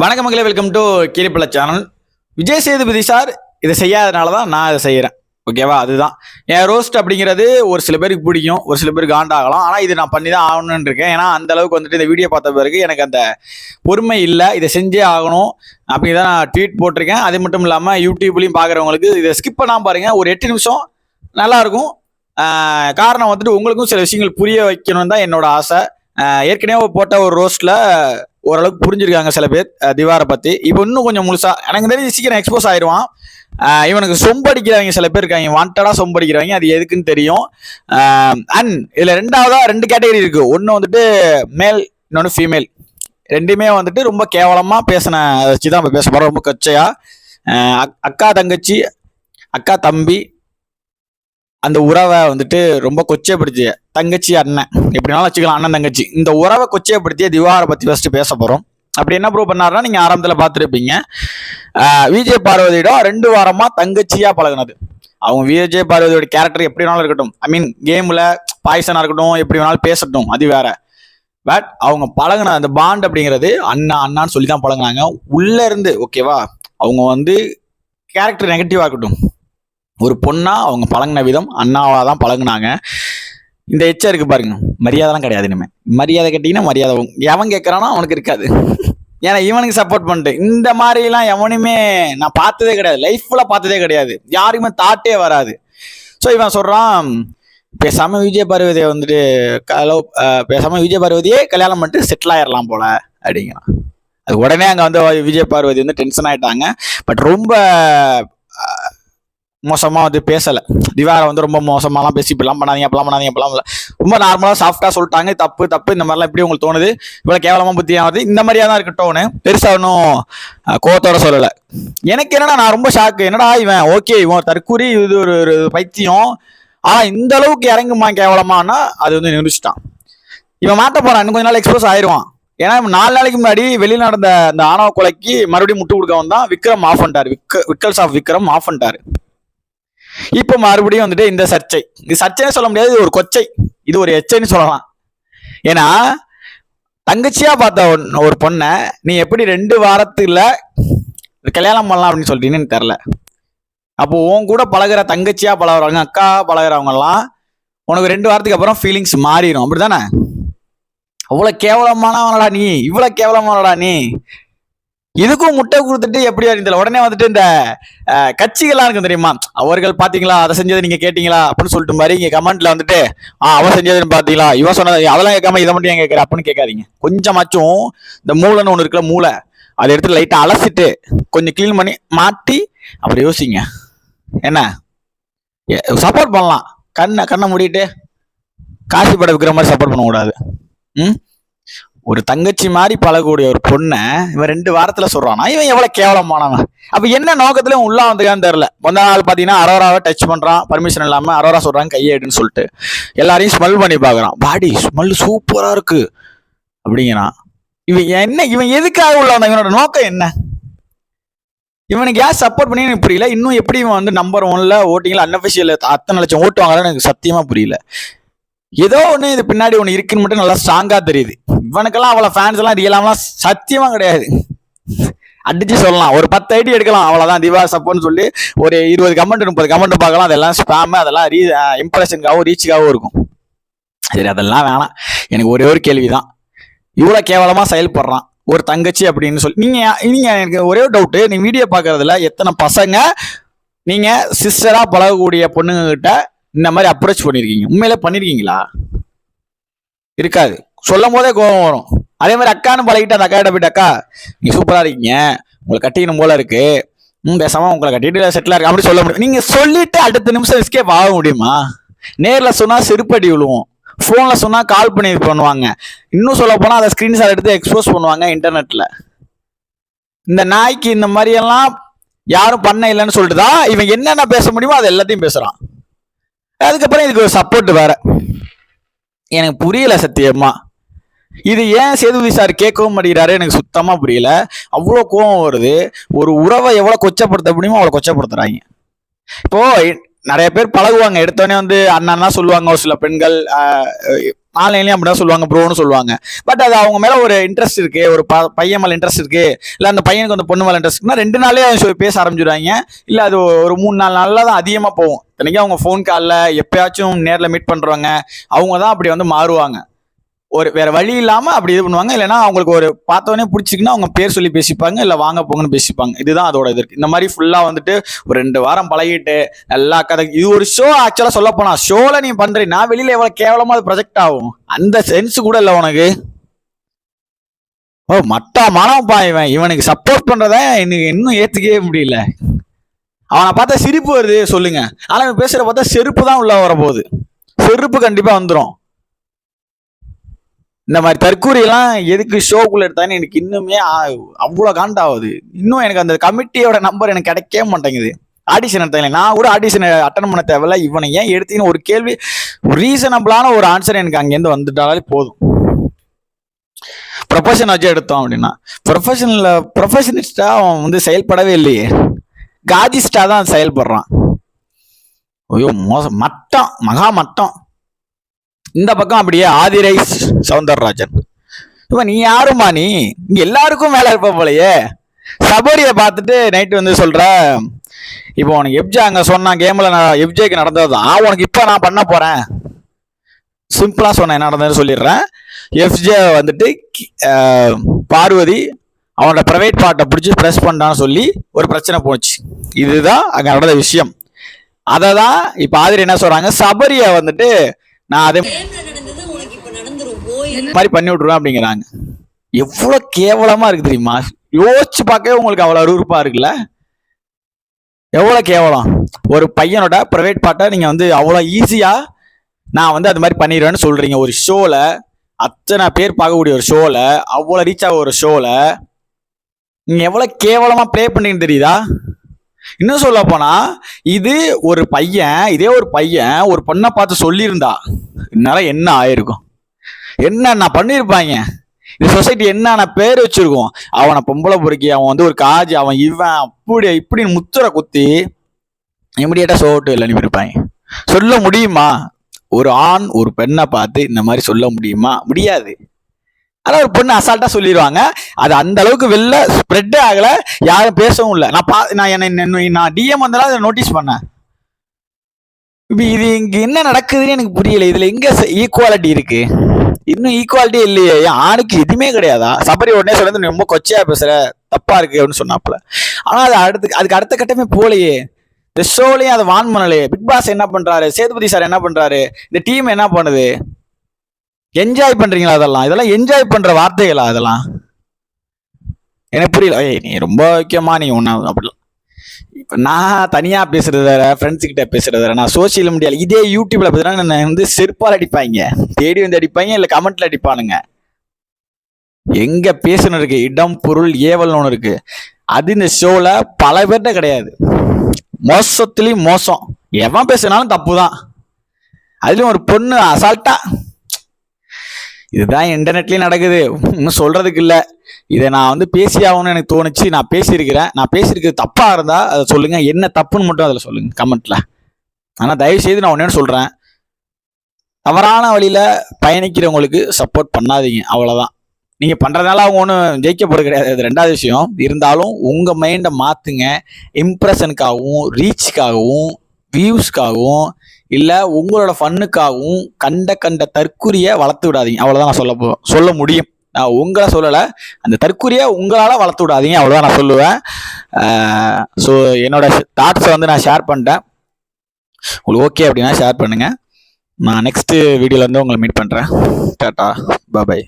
வணக்கம் மக்களே welcome to Keerippalla channel Vijay Sethupathi sir இதை செய்யாதனால தான் நான் இதை செய்கிறேன் ஓகேவா அதுதான். என் ரோஸ்ட் அப்படிங்கிறது ஒரு சில பேருக்கு பிடிக்கும் ஒரு சில பேருக்கு ஆண்டாகலாம் ஆனால் இது நான் பண்ணி தான் ஆகணும்னு இருக்கேன். ஏன்னா அந்த அளவுக்கு வந்துட்டு இந்த வீடியோ பார்த்த பிறகு எனக்கு அந்த பொறுமை இல்லை. இதை செஞ்சே ஆகணும் அப்படி தான் நான் ட்வீட் போட்டிருக்கேன். அது மட்டும் இல்லாமல் யூடியூப்லேயும் பார்க்குறவங்களுக்கு இதை ஸ்கிப் பண்ணாமல் பாருங்கள் ஒரு எட்டு நிமிஷம் நல்லாயிருக்கும் காரணம் வந்துட்டு உங்களுக்கும் சில விஷயங்கள் புரிய வைக்கணும் தான் என்னோட ஆசை. ஏற்கனவே போட்ட ஒரு ரோஸ்ட்ல ஓரளவுக்கு புரிஞ்சிருக்காங்க சில பேர் திவாரை பத்தி. இப்போ இன்னும் கொஞ்சம் முழுசா எனக்கு தெரிஞ்சு சீக்கிரம் எக்ஸ்போஸ் ஆயிடுவான் இவனுக்கு சொம்படிக்கிறவங்க சில பேர் இருக்காங்க. வாண்டடா சொம்படிக்கிறவங்க அது எதுக்குன்னு தெரியும். அண்ட் இதுல ரெண்டாவதா ரெண்டு கேட்டகரி இருக்கு. ஒன்னு வந்துட்டு மேல் இன்னொன்னு ஃபீமேல் ரெண்டுமே வந்துட்டு ரொம்ப கேவலமா பேசின வச்சு தான் பேச போறோம். ரொம்ப கொச்சையா. அக்- அக்கா தங்கச்சி அக்கா தம்பி அந்த உறவை வந்துட்டு ரொம்ப கொச்சைப்படுத்திய தங்கச்சி அண்ணன். எப்படினாலும் வச்சுக்கலாம் அண்ணன் தங்கச்சி. இந்த உறவை கொச்சைப்படுத்திய திவாரை பற்றி ஃபர்ஸ்ட் பேச போகிறோம் அப்படி என்ன ப்ரூவ் பண்ணாருன்னா நீங்கள் ஆரம்பத்தில் பார்த்துருப்பீங்க. விஜய் பார்வதியிடம் ரெண்டு வாரமாக தங்கச்சியாக பழகுனது. அவங்க விஜய் பார்வதியோட கேரக்டர் எப்படி வேணாலும் இருக்கட்டும். ஐ மீன் கேமில் பாய்சனாக இருக்கட்டும் எப்படி வேணாலும் பேசட்டும் அது வேற. பட் அவங்க பழகுன அந்த பாண்ட் அப்படிங்கிறது அண்ணா அண்ணான்னு சொல்லி தான் பழகுனாங்க உள்ளேருந்து ஓகேவா அவங்க வந்து கேரக்டர் நெகட்டிவாக இருக்கட்டும். ஒரு பொண்ணா அவங்க பழகுன விதம் அண்ணாவாக தான் பழகுனாங்க. இந்த எச்சம் இருக்கு பாருங்க. மரியாதைலாம் கிடையாது இனிமேல் மரியாதை கேட்டிங்கன்னா மரியாதை எவன் கேட்குறானோ அவனுக்கு இருக்காது. ஏன்னா இவனுக்கு சப்போர்ட் பண்ணிட்டு. இந்த மாதிரிலாம் எவனுமே நான் பார்த்ததே கிடையாது. லைஃப்பில் பார்த்ததே கிடையாது. யாருக்குமே தாட்டே வராது. ஸோ இவன் சொல்கிறான் பேசாமல் விஜய பார்வதியை வந்துட்டு கலோ பேசாமல் விஜய விஜய் பார்வதியே கல்யாணம் பண்ணிட்டு செட்டில் ஆயிடலாம் போல அப்படிங்கிறான். அது உடனே அங்கே வந்து விஜய் பார்வதி வந்து டென்ஷன் ஆகிட்டாங்க பட் ரொம்ப மோசமாக வந்து பேசலை. திவாரை வந்து ரொம்ப மோசமாலாம் பேசி இப்படிலாம் பண்ணாதீங்க அப்பலாம் பண்ணாதீங்க அப்பலாம் ரொம்ப நார்மலாக சாஃப்டாக சொல்லிட்டாங்க தப்பு தப்பு இந்த மாதிரிலாம் எப்படி உங்களுக்கு தோணுது? இவ்வளோ கேவலமாக புத்தியா வருது? இந்த மாதிரியா தான் இருக்கு டோனு பெருசாக ஒன்றும் கோவத்தோட சொல்லலை. எனக்கு என்னடா நான் ரொம்ப ஷாக்கு என்னடா இவன்? ஓகே இவன் தற்கூறி தற்கூரி இது ஒரு ஒரு பைத்தியம். ஆனால் இந்த அளவுக்கு இறங்குமா கேவலமானா அது வந்து நிரூபிச்சிட்டான். இவன் மாட்ட போகிறான் இன்னும் கொஞ்ச நாள் எக்ஸ்போஸ் ஆயிடுவான் ஏன்னா நாலு நாளைக்கு முன்னாடி வெளியில் நடந்த அந்த ஆணவ கொலைக்கு மறுபடியும் முட்டு கொடுக்க வந்தான். விக்ரம் ஆஃப் பண்ணிட்டார். விக்க விக்கல்ஸ் ஆஃப் விக்ரம் ஆஃப் பண்ணிட்டாரு. இப்போ மறுபடியும் வந்துட்டு இந்த சர்ச்சை. இது சர்ச்சைன்னு சொல்ல முடியாது இது ஒரு கொச்சை. இது ஒரு எச்சைன்னு சொல்லலாம். ஏன்னா தங்கச்சியா பார்த்த ஒன்- ஒரு பொண்ணை நீ எப்படி ரெண்டு வாரத்துல கல்யாணம் பண்ணலாம் அப்படின்னு சொல்லிட்டீங்கன்னு எனக்கு தெரில அப்போ உன் கூட பழகுற தங்கச்சியா பழகிறவங்க அக்கா பழகுறவங்க எல்லாம் உனக்கு ரெண்டு வாரத்துக்கு அப்புறம் ஃபீலிங்ஸ் மாறிடும். அப்படிதானே அவ்வளோ கேவலமானவனடா நீ. இவ்வளோ கேவலமானடா நீ. இதுக்கும் முட்டை கொடுத்துட்டு எப்படி அறிந்தல? உடனே வந்துட்டு இந்த கட்சிகள்லாம் இருக்கும் தெரியுமா? அவர்கள் பாத்தீங்களா? அதை செஞ்சதை நீங்க கேட்டீங்களா? அப்படின்னு சொல்லிட்டு மாதிரி இங்க கமெண்ட்ல வந்துட்டு ஆ அவன் செஞ்சதுன்னு பாத்தீங்களா? இவன் சொன்னது அதெல்லாம் கேட்காம இதை மட்டும் ஏன் கேட்கற? அப்படின்னு கேட்காதீங்க. கொஞ்சமாச்சும் இந்த மூளைன்னு ஒண்ணு இருக்கிற மூளை அதை எடுத்து லைட்டா அலசிட்டு கொஞ்சம் க்ளீன் பண்ணி மாட்டி அப்புறம் யோசிங்க. என்ன? சப்போர்ட் பண்ணலாம். கண்ணை கண்ணை மூடிட்டு காசி படம் விற்கிற மாதிரி சப்போர்ட் பண்ணக்கூடாது. ம்? ஒரு தங்கச்சி மாதிரி பழகக்கூடிய ஒரு பொண்ணை இவன் ரெண்டு வாரத்தில் சொல்கிறானா இவன் எவ்வளோ கேவலமானவன். அப்போ என்ன நோக்கத்துல இவன் உள்ள வந்துக்கான்னு தெரில முந்த நாள் பார்த்தீங்கன்னா அரோராவை டச் பண்ணுறான் பர்மிஷன் இல்லாமல் அரோரா சொல்கிறான் கையேடுன்னு சொல்லிட்டு. எல்லாரையும் ஸ்மெல் பண்ணி பார்க்குறான். பாடி ஸ்மெல் சூப்பராக இருக்குது அப்படிங்கிறான். இவன் என்ன இவன் எதுக்காக உள்ள வந்தான்? இவனோட நோக்கம் என்ன? இவனுக்கு யார் சப்போர்ட் பண்ணி எனக்கு புரியல. இன்னும் எப்படி இவன் வந்து நம்பர் ஒன்ல ஓட்டிங்ல அன்அஃபிஷியல் அத்தனை லட்சம் ஓட்டு வாங்கலாம்னு எனக்கு சத்தியமாக புரியல. ஏதோ ஒன்று இது பின்னாடி ஒன்று இருக்குன்னு மட்டும் நல்லா ஸ்ட்ராங்காக தெரியுது. இவனுக்கெல்லாம் அவ்வளோ ஃபேன்ஸ் எல்லாம் ரியலாமலாம் சத்தியமாக கிடையாது. அடிச்சு சொல்லலாம். ஒரு பத்து ஐடி எடுக்கலாம். அவ்வளோதான் திவா சப்போன்னு சொல்லி ஒரு இருபது கமெண்ட் முப்பது கமெண்ட் பார்க்கலாம். அதெல்லாம் ஸ்பேம் அதெல்லாம் ரீ இம்ப்ரெஷனுக்காகவும் ரீச்சுக்காகவும் இருக்கும். சரி அதெல்லாம் வேணாம். எனக்கு ஒரே ஒரு கேள்விதான். இவ்வளோ கேவலமாக செயல்படுறான். ஒரு தங்கச்சி அப்படின்னு சொல்லி நீங்கள் நீங்கள் எனக்கு ஒரே ஒரு டவுட்டு நீங்கள் வீடியோ பார்க்கறதுல எத்தனை பசங்க நீங்கள் சிஸ்டராக பழகக்கூடிய பொண்ணுங்க கிட்ட இந்த மாதிரி அப்ரோச் பண்ணியிருக்கீங்க உண்மையில பண்ணிருக்கீங்களா? இருக்காது. சொல்லும் போதே கோபம் வரும். அதே மாதிரி அக்கான்னு பழகிட்டு அந்த அக்கா கிட்ட போயிட்டு அக்கா நீங்கள் சூப்பராக இருக்கீங்க. உங்களை கட்டிக்கணும் போல இருக்கு. ம் பேசாம உங்களை கட்டிட்டு செட்டிலாக இருக்கு. அப்படி சொல்ல முடியும். நீங்கள் சொல்லிட்டு அடுத்த நிமிஷம் எஸ்கேப் ஆக முடியுமா? நேரில் சொன்னால் செருப்படி விழுவோம். ஃபோனில் சொன்னால் கால் பண்ணி இது பண்ணுவாங்க. இன்னும் சொல்ல போனால் அதை ஸ்க்ரீன்ஷாட் எடுத்து எக்ஸ்போஸ் பண்ணுவாங்க இன்டர்நெட்டில் இந்த நாய்க்கு இந்த மாதிரியெல்லாம் யாரும் பண்ண இல்லைன்னு சொல்லிட்டு தான் இவன் என்னென்ன பேச முடியுமோ அது எல்லாத்தையும் பேசுகிறான் அதுக்கப்புறம் இதுக்கு ஒரு சப்போர்ட் வேற. எனக்கு புரியல சத்தியமா இது ஏன் சேதுபதி சார் கேட்கவும் மாட்டேங்கிறாரு? எனக்கு சுத்தமாக புரியல. அவ்வளோ கோவம் வருது. ஒரு உறவை எவ்வளோ கொச்சப்படுத்த முடியுமோ அவ்வளோ கொச்சப்படுத்துறாங்க. இப்போ நிறைய பேர் பழகுவாங்க. எடுத்தோடனே வந்து அண்ணன்னா சொல்லுவாங்க ஒரு சில பெண்கள் ஆன்லைன்லேயும் அப்படிதான் சொல்லுவாங்க ப்ரோன்னு சொல்லுவாங்க. பட் அது அவங்க மேலே ஒரு இன்ட்ரெஸ்ட் இருக்கு ஒரு ப- பையன் மேலே இன்ட்ரெஸ்ட் இருக்கு இல்லை அந்த பையனுக்கு அந்த பொண்ணு மேலே இன்ட்ரெஸ்ட் இருக்குன்னா ரெண்டு நாளே அவங்க பேச ஆரம்பிச்சிடுவாங்க. இல்லை அது ஒரு மூணு நாலு நாளில் தான் அதிகமாக போகும். இத்தனைக்கும் அவங்க ஃபோன் காலில் எப்பயாச்சும் நேரில் மீட் பண்ணுறவங்க அவங்க தான் அப்படி வந்து மாறுவாங்க. ஒரு வேற வழி இல்லாம அப்படி இது பண்ணுவாங்க. இல்லைன்னா அவங்களுக்கு ஒரு பார்த்தவொடனே பிடிச்சிக்குன்னா அவங்க பேர் சொல்லி பேசிப்பாங்க இல்ல வாங்க போங்கன்னு பேசிப்பாங்க. இதுதான் அதோட இது இருக்கு. இந்த மாதிரி ஃபுல்லா வந்துட்டு ஒரு ரெண்டு வாரம் பழகிட்டு நல்லா கதை இது ஒரு ஷோ ஆக்சுவலா சொல்ல போனா ஷோல நீ பண்ற நான் வெளியில எவ்வளவு கேவலமா அது ப்ரொஜெக்ட் ஆகும்? அந்த சென்ஸ் கூட இல்லை உனக்கு. ஓ மட்டா மனப்பா இவன். இவனுக்கு சப்போர்ட் பண்றத இன்னைக்கு இன்னும் ஏத்துக்கவே முடியல. அவனை பார்த்தா சிரிப்பு வருது சொல்லுங்க. ஆனா இவன் பேசுற பார்த்தா செருப்பு தான் உள்ள வரப்போகுது. செருப்பு கண்டிப்பா வந்துடும் இந்த மாதிரி தற்கூரியெல்லாம் எதுக்கு ஷோக்குள்ள எடுத்தான்னு எனக்கு இன்னுமே அவ்வளோ காண்டாகுது இன்னும் எனக்கு அந்த கமிட்டியோட நம்பர் எனக்கு கிடைக்கவே மாட்டேங்குது. ஆடிஷன் எடுத்தாங்க நான் கூட ஆடிஷன் அட்டன் பண்ண தேவையில்ல. இவனை ஏன் எடுத்தீங்கன்னு ஒரு கேள்வி ரீசனபிளான ஒரு ஆன்சர் எனக்கு அங்கேருந்து வந்துட்டாலே போதும். ப்ரொஃபஷன் வச்சு எடுத்தோம் அப்படின்னா. ப்ரொஃபஷனில் ப்ரொஃபஷனிஸ்டாக அவன் வந்து செயல்படவே இல்லையே. காஜிஸ்டா தான் செயல்படுறான். ஐயோ மோசம். மட்டம் மகா மட்டம். இந்த பக்கம் அப்படியே ஆதிரை சவுந்தரராஜன். இப்போ நீ யாருமா நீ? இங்கே எல்லாருக்கும் வேலை இருப்ப போலையே. சபரியை பார்த்துட்டு நைட்டு வந்து சொல்கிற இப்போ உனக்கு எப்ஜே அங்கே சொன்னான் கேமில் நான் எப்ஜேக்கு நடந்ததுதான் உனக்கு இப்போ நான் பண்ண போகிறேன் சிம்பிளாக சொன்னேன் என்ன நடந்ததுன்னு சொல்லிடுறேன். எஃப்ஜே வந்துட்டு பார்வதி அவனோட ப்ரைவேட் பார்ட்டை பிடிச்சி ப்ரெஸ் பண்ணான்னு சொல்லி ஒரு பிரச்சனை போச்சு. இதுதான் அங்கே நடந்த விஷயம். அதை தான் இப்போ ஆதிரி என்ன சொல்கிறாங்க சபரியை வந்துட்டு நான் அதே மாதிரி பண்ணி விட்ருவேன் அப்படிங்கிறாங்க. எவ்வளவு கேவலமா இருக்கு தெரியுமா? யோசிச்சு பார்க்கவே உங்களுக்கு அவ்வளவு அருவருப்பா இருக்குல்ல? எவ்வளவு கேவலம். ஒரு பையனோட பிரைவேட் பார்ட்டை நீங்க வந்து அவ்வளவு ஈஸியா நான் வந்து அது மாதிரி பண்ணிடுவேன்னு சொல்றீங்க. ஒரு ஷோல அத்தனை பேர் பார்க்கக்கூடிய ஒரு ஷோல அவ்வளவு ரீச் ஆக ஒரு ஷோல நீங்க எவ்வளவு கேவலமா ப்ளே பண்ணீங்கன்னு தெரியுதா? இன்னும் சொல்ல போனா இது ஒரு பையன் இதே ஒரு பையன் ஒரு பொண்ணை பார்த்து சொல்லியிருந்தா. இதனால என்ன ஆயிருக்கும்? என்ன நான் பண்ணியிருப்பாங்க? இந்த சொசைட்டி என்னென்ன பேர் வச்சிருக்கோம்? அவனை பொம்பளை பொறுக்கி அவன் வந்து ஒரு காஜி அவன் இவன் அப்படி இப்படின்னு முத்துரை குத்தி இமிடியேட்டா சோட்டு இல்லை அனுப்பியிருப்பாங்க சொல்ல முடியுமா? ஒரு ஆண் ஒரு பெண்ணை பார்த்து இந்த மாதிரி சொல்ல முடியுமா? முடியாது. ஆனால் ஒரு பொண்ணு அசால்ட்டாக சொல்லிடுவாங்க அது அந்த அளவுக்கு வெளில ஸ்ப்ரெட் ஆகலை. யாரும் பேசவும் இல்லை. நான் பா நான் என்னை நான் டிஎம் வந்தாலும் அதை நோட்டீஸ் பண்ணேன். இப்போ இது இங்கே என்ன நடக்குதுன்னு எனக்கு புரியல. இதில் எங்கே ஈக்குவாலிட்டி இருக்குது இன்னும் ஈக்குவாலிட்டி இல்லையே. என் ஆணுக்கு எதுவுமே கிடையாதா? சபரி உடனே சொல்றது நீ ரொம்ப கொச்சையாக பேசுகிற தப்பாக இருக்குது அப்படின்னு சொன்னாப்புல. ஆனால் அது அடுத்து அதுக்கு அடுத்த கட்டமே போலையே இந்த ஷோலையும் அதை வான் பண்ணலையே. பிக் பாஸ் என்ன பண்ணுறாரு சேதுபதி சார் என்ன பண்ணுறாரு இந்த டீம் என்ன பண்ணுது? என்ஜாய் பண்றீங்களா அதெல்லாம்? இதெல்லாம் என்ஜாய் பண்ற வார்த்தைகளா அதெல்லாம்? எனக்கு புரியல. ஏய் நீ ரொம்ப முக்கியமா நீ ஒன்றா அப்படிலாம். இப்போ நான் தனியாக பேசுறது வேற ஃப்ரெண்ட்ஸ் கிட்ட பேசுறது வேற. நான் சோசியல் மீடியாவில் இதே யூடியூப்ல பேசுறேன் நான் வந்து செருப்பால் அடிப்பாங்க தேடி வந்து அடிப்பாங்க இல்லை கமெண்ட்ல அடிப்பானுங்க. எங்க பேசணும் இருக்கு? இடம் பொருள் ஏவல்னு ஒன்று இருக்கு. அது இந்த ஷோல பல பேர்கிட்ட கிடையாது. மோசத்துலயும் மோசம். எவன் பேசினாலும் தப்பு தான் அதுலயும் ஒரு பொண்ணு அசால்ட்டா இதுதான் இன்டர்நெட்லேயும் நடக்குது. இன்னும் சொல்கிறதுக்கு இல்லை. இதை நான் வந்து பேசி ஆகணும்னு எனக்கு தோணுச்சு. நான் பேசியிருக்கிறேன். நான் பேசியிருக்கிறது தப்பாக இருந்தால் அதை சொல்லுங்கள் என்ன தப்புன்னு மட்டும் அதில் சொல்லுங்கள் கமெண்ட்டில் ஆனால் தயவு செய்து நான் ஒன்று சொல்கிறேன் தவறான வழியில் பயணிக்கிறவங்களுக்கு சப்போர்ட் பண்ணாதீங்க. அவ்வளோதான் நீங்கள் பண்ணுறதுனால அவங்க ஒன்றும் ஜெயிக்க போறது கிடையாது. அது ரெண்டாவது விஷயம். இருந்தாலும் உங்கள் மைண்டை மாற்றுங்க இம்ப்ரெஷனுக்காகவும் ரீச்சுக்காகவும் வியூஸ்க்காகவும் இல்ல உங்களோட ஃபன்னுக்காகவும் கண்ட கண்ட தற்குறிய வளர்த்து விடாதீங்க. அவ்வளவுதான் நான் சொல்ல சொல்ல முடியும். நான் உங்களை சொல்லலை. அந்த தற்குறிய உங்களால வளர்த்து விடாதீங்க. அவ்வளவுதான் நான் சொல்லுவேன். ஸோ என்னோட தாட்ஸை வந்து நான் ஷேர் பண்ணிட்டேன் உங்களுக்கு ஓகே அப்படின்னா ஷேர் பண்ணுங்க. நான் நெக்ஸ்ட் வீடியோல இருந்து உங்களை மீட் பண்றேன். டாட்டா பாபாய்